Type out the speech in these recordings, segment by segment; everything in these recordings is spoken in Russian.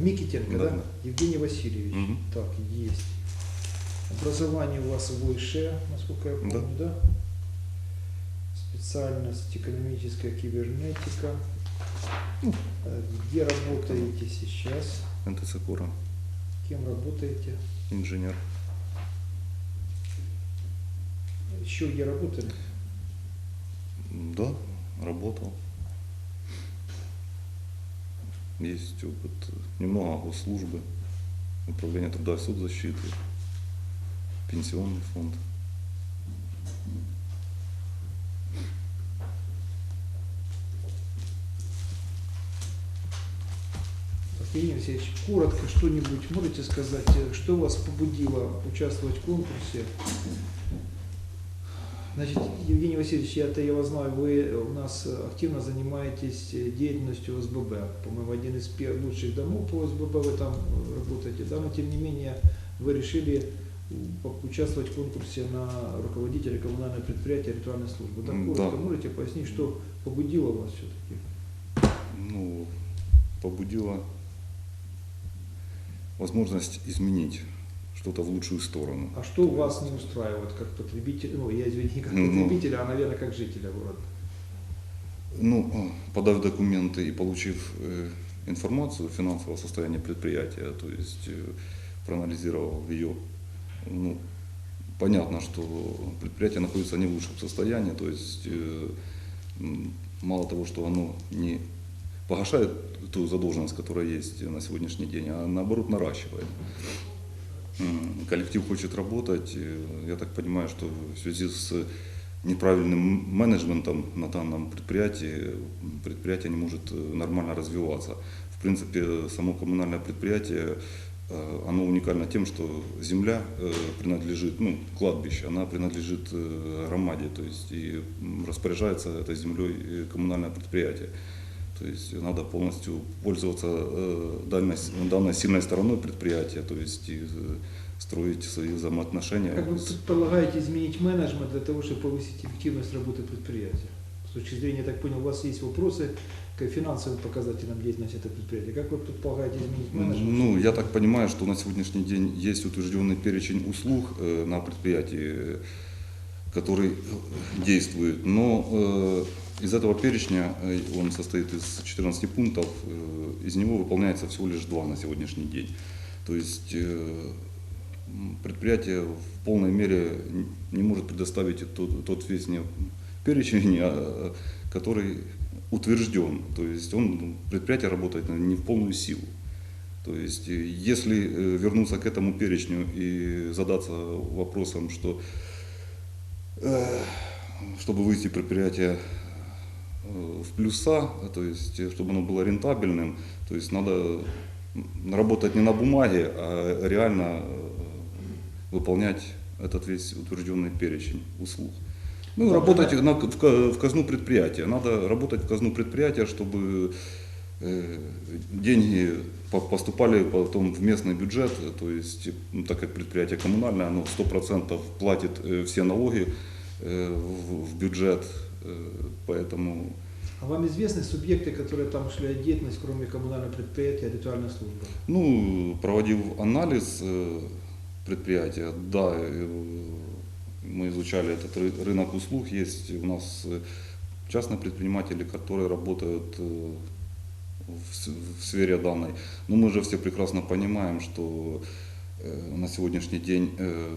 Микитенко, да? Да, да. Евгений Васильевич. Мгм. Так, есть. Образование у вас высшее, насколько я помню, да? Специальность экономическая кибернетика. Ну. Э, Где работаете сейчас? НТЦ Кем работаете? инженер. Еще где работали? Да, работал. Есть опыт немного госслужбы, управление труда и соцзащиты, пенсионный фонд. Евгений Васильевич, коротко что-нибудь можете сказать, что вас побудило участвовать в конкурсе? Значит, Евгений Васильевич, я-то я вас знаю, вы у нас активно занимаетесь деятельностью ОСББ. По-моему, один из лучших домов по ОСББ вы там работаете, да, но тем не менее вы решили участвовать в конкурсе на руководителя коммунального предприятия ритуальной службы. Да, М, коротко да. можете пояснить, что побудило вас все-таки? Ну, побудила возможность изменить что-то в лучшую сторону. А что вас не устраивает как потребитель, ну я извини, не как Ну, ну. потребителя, а, наверное, как жителя города? Ну, подав документы и получив э, информацию о финансового состояния предприятия, то есть э, проанализировав ее, ну, понятно, что предприятие находится не в лучшем состоянии, то есть э, мало того, что оно не погашает ту задолженность, которая есть на сегодняшний день, а наоборот наращивает. Коллектив хочет работать. Я так понимаю, что в связи с неправильным менеджментом на данном предприятии предприятие не может э, нормально развиваться. В принципе, само коммунальное предприятие, э, оно уникально тем, что земля э, принадлежит, ну, кладбище, она принадлежит громаде, то есть и распоряжается этой землей коммунальное предприятие. То есть надо полностью пользоваться э, данной, данной сильной стороной предприятия, то есть э, строить свои взаимоотношения. Как вы предполагаете изменить менеджмент для того, чтобы повысить эффективность работы предприятия? С точки зрения, я так понял, у вас есть вопросы к финансовым показателям деятельности этого предприятия. Как вы предполагаете изменить менеджмент? Ну, я так понимаю, что на сегодняшний день есть утвержденный перечень услуг э, на предприятии, который действует, но из этого перечня, э, он состоит из 14 пунктов, э, из него выполняется всего лишь два на сегодняшний день. То есть э, предприятие в полной мере не может предоставить тот, тот весь перечень, а, который утвержден. То есть он, ну, предприятие работает не в полную силу. То есть, если вернуться к этому перечню и задаться вопросом, что чтобы вывести предприятие в плюса, то есть, э, чтобы оно было рентабельным, то есть надо работать не на бумаге, а реально э, выполнять этот весь утвержденный перечень услуг. Ну, Да, работать да. на- в, в казну предприятия. Надо работать в казну предприятия, чтобы э, деньги по- поступали потом в местный бюджет, то есть, ну, так как предприятие коммунальное, оно 100% платит э, все налоги э, в, бюджет, э, поэтому А вам известны субъекты, которые там шли деятельность, кроме коммунального предприятия ритуальной службы? Ну, проводив анализ э, предприятия, да, э, мы изучали этот ры- рынок услуг. Есть у нас э, частные предприниматели, которые работают э, в сфере данной. Но мы же все прекрасно понимаем, что э, на сегодняшний день э, э,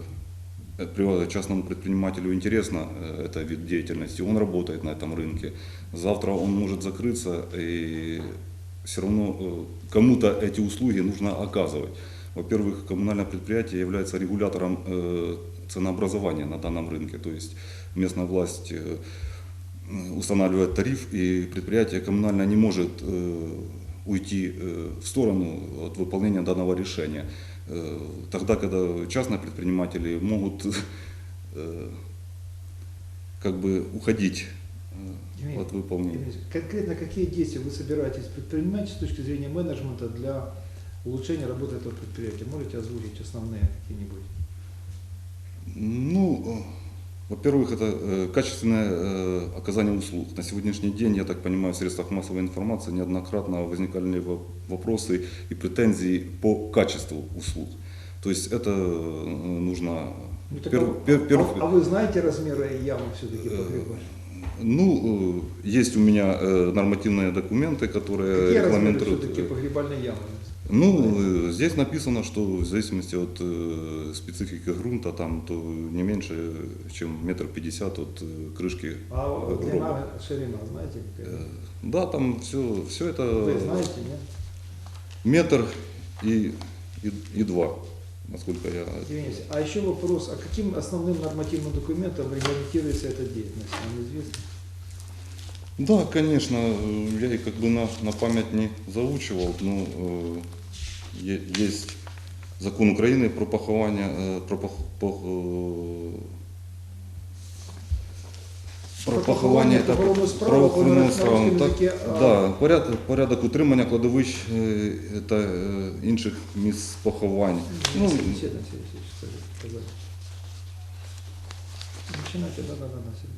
частному предпринимателю интересно э, это вид деятельности, он работает на этом рынке. Завтра он может закрыться, и все равно э, кому-то эти услуги нужно оказывать. Во-первых, коммунальное предприятие является регулятором э, ценообразования на данном рынке, то есть местная власть устанавливает тариф, и предприятие коммунальное не может уйти в сторону от выполнения данного решения. Э, Тогда, когда частные предприниматели могут э, как бы уходить э, Евгений, от выполнения. Евгений, Конкретно какие действия вы собираетесь предпринимать с точки зрения менеджмента для улучшения работы этого предприятия? Можете озвучить основные какие-нибудь? Ну, Во-первых, это э, качественное э, оказание услуг. На сегодняшний день, я так понимаю, в средствах массовой информации неоднократно возникали во- вопросы и претензии по качеству услуг. То есть это э, нужно... Ну, так а, а- а вы знаете размеры ямы все-таки погреба? Ну, есть у меня нормативные документы, которые Какие размеры регламентируют... все-таки э, погребальной ямы? Ну, э, здесь написано, что в зависимости от э, специфики грунта, там, то не меньше, чем метр пятьдесят от э, крышки. А гроба. длина, ширина, знаете какая? Э, Да, там все, все это Вы знаете, нет? метр и, и, и два, насколько я... Алексеевич, а еще вопрос, а каким основным нормативным документом регламентируется эта деятельность? Вам известно? Да, конечно, э, я и как бы на, на память не заучивал, но э, е- есть закон Украины про похование, э, про, пох- пох- э, про Про поховання поховання та похоронну справу, правоохоронну на справу. російському Так, язикі, а- да, порядок, порядок утримання кладовищ е, та е, інших місць поховань. Ну, Седан Сергеевич, скажите, сказали. Начинайте, да, да, да, да, Сергей.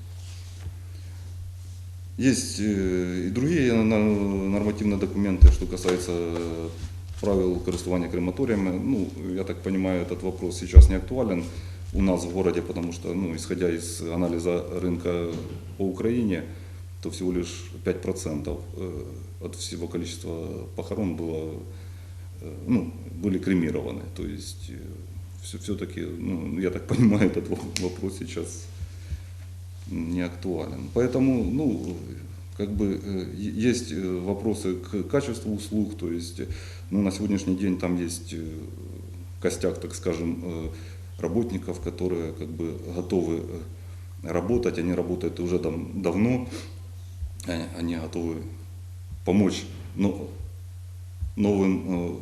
Есть э, и другие нормативные документы, что касается э, правил користування крематориями. Ну, я так понимаю, этот вопрос сейчас не актуален у нас в городе, потому что, ну, исходя из анализа рынка по Украине, то всего лишь 5% э, от всего количества похорон было, ну, были кремированы. То есть все, все-таки, ну, я так понимаю, этот во- вопрос сейчас не актуален. Поэтому, ну, как бы э, есть э, вопросы к качеству услуг, то есть, э, ну, на сегодняшний день там есть костяк, так скажем, работников, которые как бы готовы работать, они работают уже там давно, они готовы помочь но- новым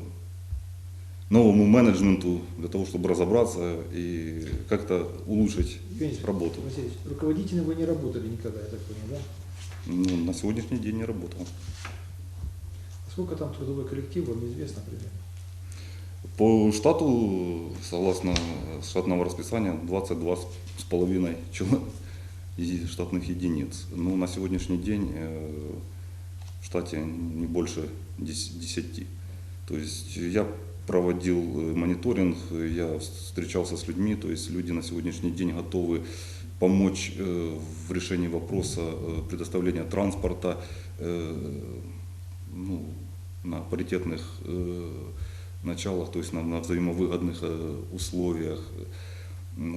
новому менеджменту для того, чтобы разобраться и как-то улучшить Евгений работу. Васильевич, руководителем вы не работали никогда, я так понял, да? Ну, на сегодняшний день не работал. А Сколько там трудовой коллектив, вам известно примерно? По штату, согласно штатного расписания, 22 с половиной чело- и штатных единиц. Но на сегодняшний день э, в штате не больше 10. 10. То есть я проводил э, мониторинг, э, я встречался с людьми, то есть люди на сегодняшний день готовы помочь э, в решении вопроса предоставления транспорта ну, на паритетных началах, то есть на, на взаимовыгодных условиях.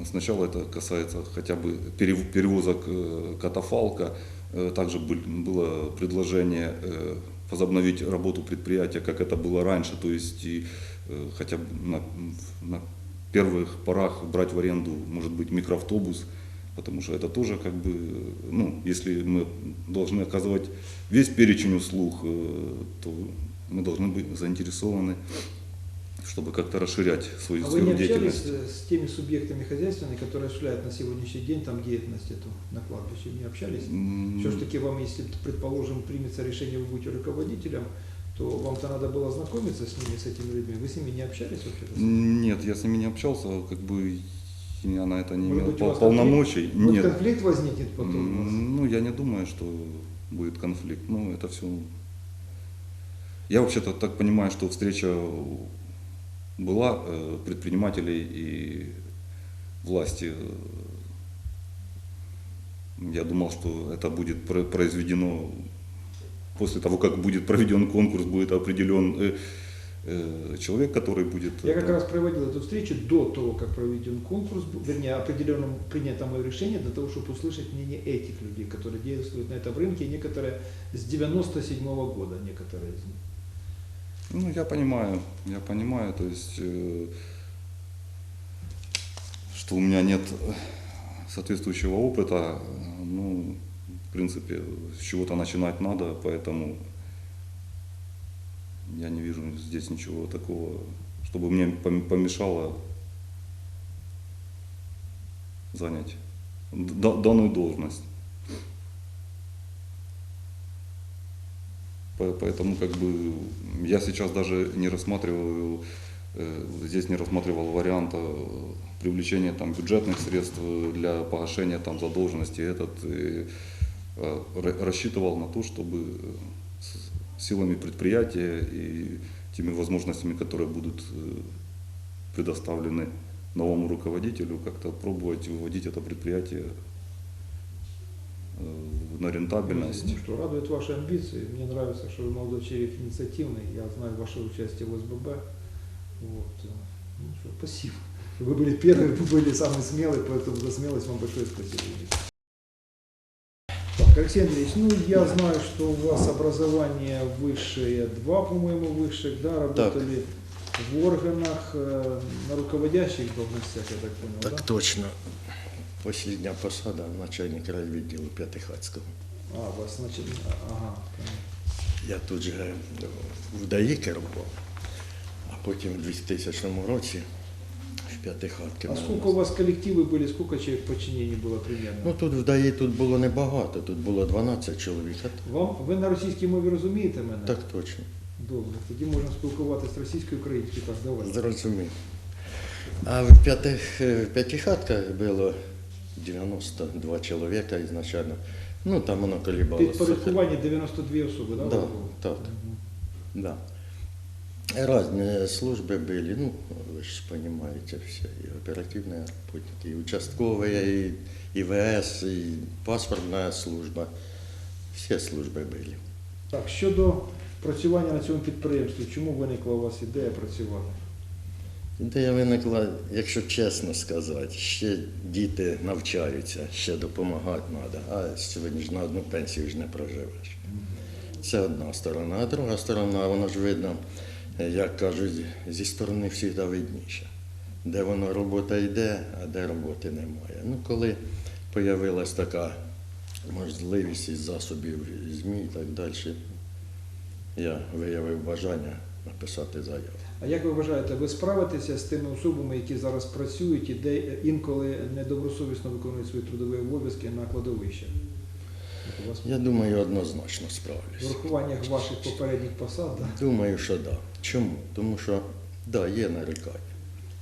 Сначала это касается хотя бы перев- перевозок катафалка. Также был- было предложение возобновить работу предприятия, как это было раньше, то есть и, хотя бы на, на первых порах брать в аренду, может быть, микроавтобус, потому что это тоже как бы, ну, если мы должны оказывать весь перечень услуг, э, то мы должны быть заинтересованы, чтобы как-то расширять свою, А вы не свою деятельность. э, с теми субъектами хозяйственными, которые осуществляют на сегодняшний день там деятельность эту на кладбище? Не общались? М, Все ж таки вам, если, предположим, примется решение, вы будете руководителем, то вам-то надо было знакомиться с ними, с этими людьми. Вы с ними не общались вообще? Нет, я с ними не общался, как бы я на это не Может имел быть, у вас пол- полномочий. Вот Нет. конфликт возникнет потом у вас. М, Ну, я не думаю, что будет конфликт. Ну, это все. Я вообще-то так понимаю, что встреча была э, предпринимателей и власти. Я думал, что это будет про- произведено после того, как будет проведен конкурс, будет определен э, э, человек, который будет. Я как это- раз проводил эту встречу до того, как проведен конкурс, вернее, определенным принято мое решение для того, чтобы услышать мнение этих людей, которые действуют на этом рынке, некоторые с 97 года, некоторые из них. Ну, я понимаю, я понимаю, то есть, э, что у меня нет э, соответствующего опыта, э, ну, принципе, с чего-то начинать надо, поэтому я не вижу здесь ничего такого, чтобы мне пом- помешало занять данную должность. По- Поэтому как бы я сейчас даже не рассматриваю э, здесь не рассматривал варианта привлечения там, бюджетных средств для погашения там, задолженности. Этот рассчитывал на то, чтобы э, силами предприятия и теми возможностями, которые будут э, предоставлены новому руководителю, как-то пробовать выводить это предприятие э, на рентабельность. Ну что, радует ваши амбиции. Мне нравится, что вы молодой человек инициативный. Я знаю ваше участие в СББ. Вот. э, Ну что, спасибо. Вы были первые, вы были самые смелые, поэтому за смелость вам большое спасибо. Так, Алексей Андреевич, ну я знаю, что у вас образование высшее, два, по-моему, высших, да, работали в органах, э, на руководящих должностях, я так понял, Так да? точно. Последня посада начальник райвідділу П'ятихатського. А, у вас, значит, ага. понятно. Я тут же в ДАІ керував, а потім у 2000 році в П'ятихатки. А мене сколько у вас коллективы были, сколько человек в подчинении было примерно? Ну тут в ДАІ тут було небагато, тут було 12 чоловік. А Вам, ви на російській мові розумієте мене? Так точно. Добре, тоді можна спілкуватися російською українською. Так, давай. Зрозумів. А в, п'ятих, в П'ятихатках було 92 чоловіка ізначально. Ну там воно колібалося. Підпорядкування 92 особи, да? Да, у вас було? так. Мгм. Да. Разные службы были, ну, вы же понимаете все, и оперативные работники, и участковые, и ИВС, и паспортная служба. Все служби были. Так, щодо працювання на цьому підприємстві, чому виникла у вас ідея працювати? Ідея виникла, якщо чесно сказати, ще діти навчаються, ще допомагати треба, а сьогодні ж на одну пенсію ж не проживеш. Це одна сторона. А друга сторона, воно ж видно, як кажуть, зі сторони завжди видніше. Де воно робота йде, а де роботи немає. Ну, коли з'явилася така можливість із засобів ЗМІ і так далі, я виявив бажання написати заяву. А як ви вважаєте, ви справитеся з тими особами, які зараз працюють і де інколи недобросовісно виконують свої трудові обов'язки на кладовищах? Я думаю, однозначно в справлюсь. урахуваннях ваших попередніх посад, да? Думаю, що так. Да. Чому? Тому що да, є нарікання.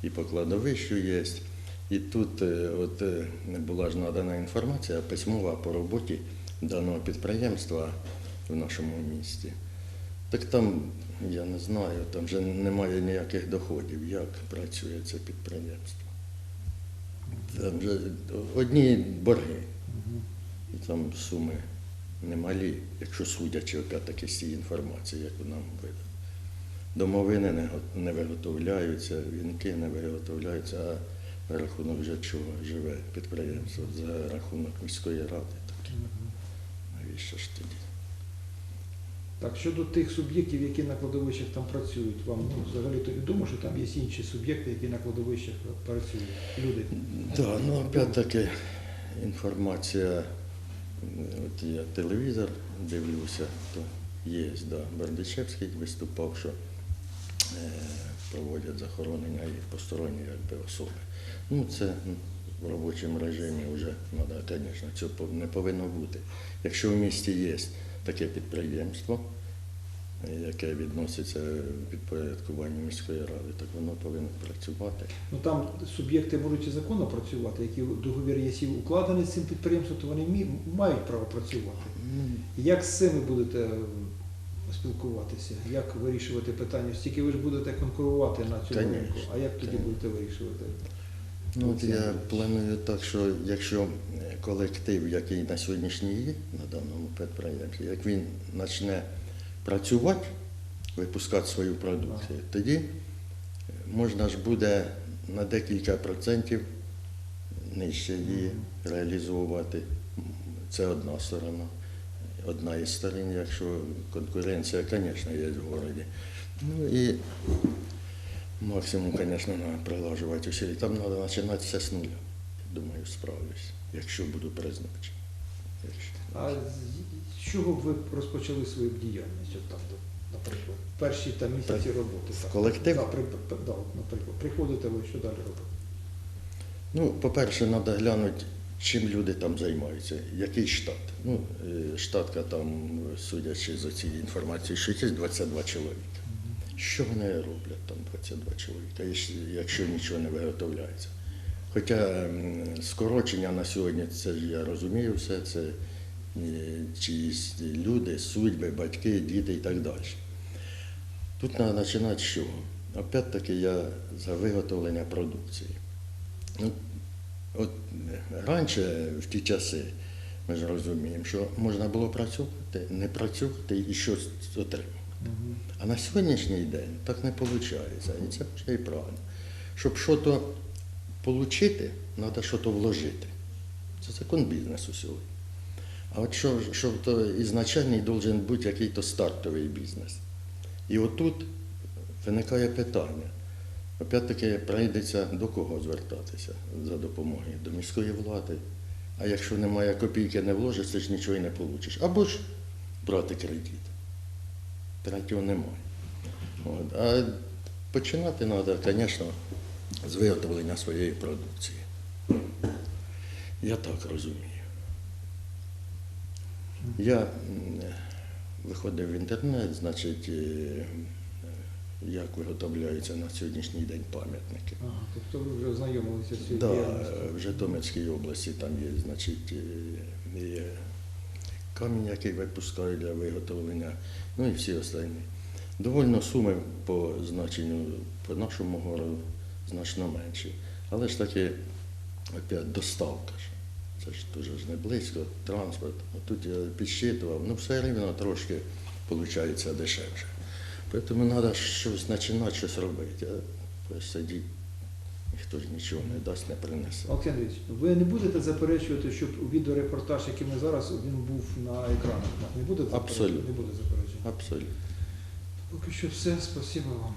І по кладовищу є. І тут е, от, е, була ж надана інформація письмова по роботі даного підприємства в нашому місті. Так там, я не знаю, там вже немає ніяких доходів, як працює це підприємство. Там вже одні борги. І там суми немалі, якщо судячи опять-таки з цієї інформації, яку нам видали. Домовини не, не виготовляються, вінки не виготовляються, а за рахунок вже чого живе підприємство, за рахунок міської ради. Так навіщо ж тоді? Так, щодо тих суб'єктів, які на кладовищах там працюють, вам ну, взагалі то відомо, що там є інші суб'єкти, які на кладовищах працюють, люди. Да, ну опять-таки інформація, от я телевізор дивлюся, то є, да, Бердичевський виступав, що проводять захоронення і посторонні якби, особи. Ну це в робочому режимі вже треба, звісно, цього не повинно бути. Якщо в місті є таке підприємство, е, яке відноситься в підпорядкуванні міської ради, так воно повинно працювати. Ну там суб'єкти можуть і законно працювати, які договір ЄСІ укладений з цим підприємством, то вони мають право працювати. Ну, Як з цими будете е, спілкуватися? Як вирішувати питання? Стільки ви ж будете конкурувати на цьому Конечно, ринку, а як тоді будете вирішувати? Ну, от я планую так, що якщо е, колектив, який на сьогоднішній є на даному підприємстві, як він почне працювати, випускати свою продукцію, тоді е, можна ж буде на декілька процентів нижче її реалізовувати. Це одна сторона. Одна із сторон, якщо конкуренція, звісно, є в місті. Ну і Максимум, звісно, треба прилажувати усилля. Там треба починати все з нуля. Думаю, справлюсь, якщо буду призначений. Якщо. А з чого ви розпочали свою діяльність? От там, наприклад, перші там місяці Так, роботи? в так. колектив? При- да, наприклад, приходите ви, що далі робите? Ну, по-перше, треба глянути, чим люди там займаються, який штат. Ну, е, штатка там, судячи з цієї інформації, що є 22 чоловіка. Що вони роблять там 22 чоловіка, якщо- якщо нічого не виготовляється? Хоча скорочення на сьогодні, це я розумію все, це е, чиїсь люди, судьби, батьки, діти і так далі. Тут треба починати з чого? Опять-таки я за виготовлення продукції. Ну, от е, раніше, в ті часи, ми ж розуміємо, що можна було працювати, не працювати і щось отримати. А на сьогоднішній день так не виходить. І це вже і правильно. Щоб щось отримати, треба щось вложити. Це закон бізнесу сьогодні. А от що, що то ізначальний должен бути якийсь стартовий бізнес. І отут виникає питання. Опять-таки прийдеться до кого звертатися за допомогою? До міської влади. А якщо немає копійки, не вложиш, ти ж нічого і не получиш. Або ж брати кредит. Третього немає. От. А починати треба, звісно, з виготовлення своєї продукції. Я так розумію. Я виходив в інтернет, значить, е, як виготовляються на сьогоднішній день пам'ятники. Ага, тобто ви вже ознайомилися з цією Да, діяльністю. в Житомирській області там є, значить, е, є камінь, який випускають для виготовлення, ну і всі останні. Довольно суми по значенню по нашому городу значно менші. Але ж таки, опять доставка ж. Це ж дуже ж не близько, транспорт. Тут я підсчитував, ну все рівно трошки виходить дешевше. Тому треба щось починати, щось робити. А сидіть, ніхто ж нічого не дасть, не принесе. Олександр Ильич, ви не будете заперечувати, щоб відеорепортаж, який ми зараз, він був на екранах? Не будете заперечувати? Абсолютно. Не буде заперечувати. Абсолютно. Поки що все, спасибо вам.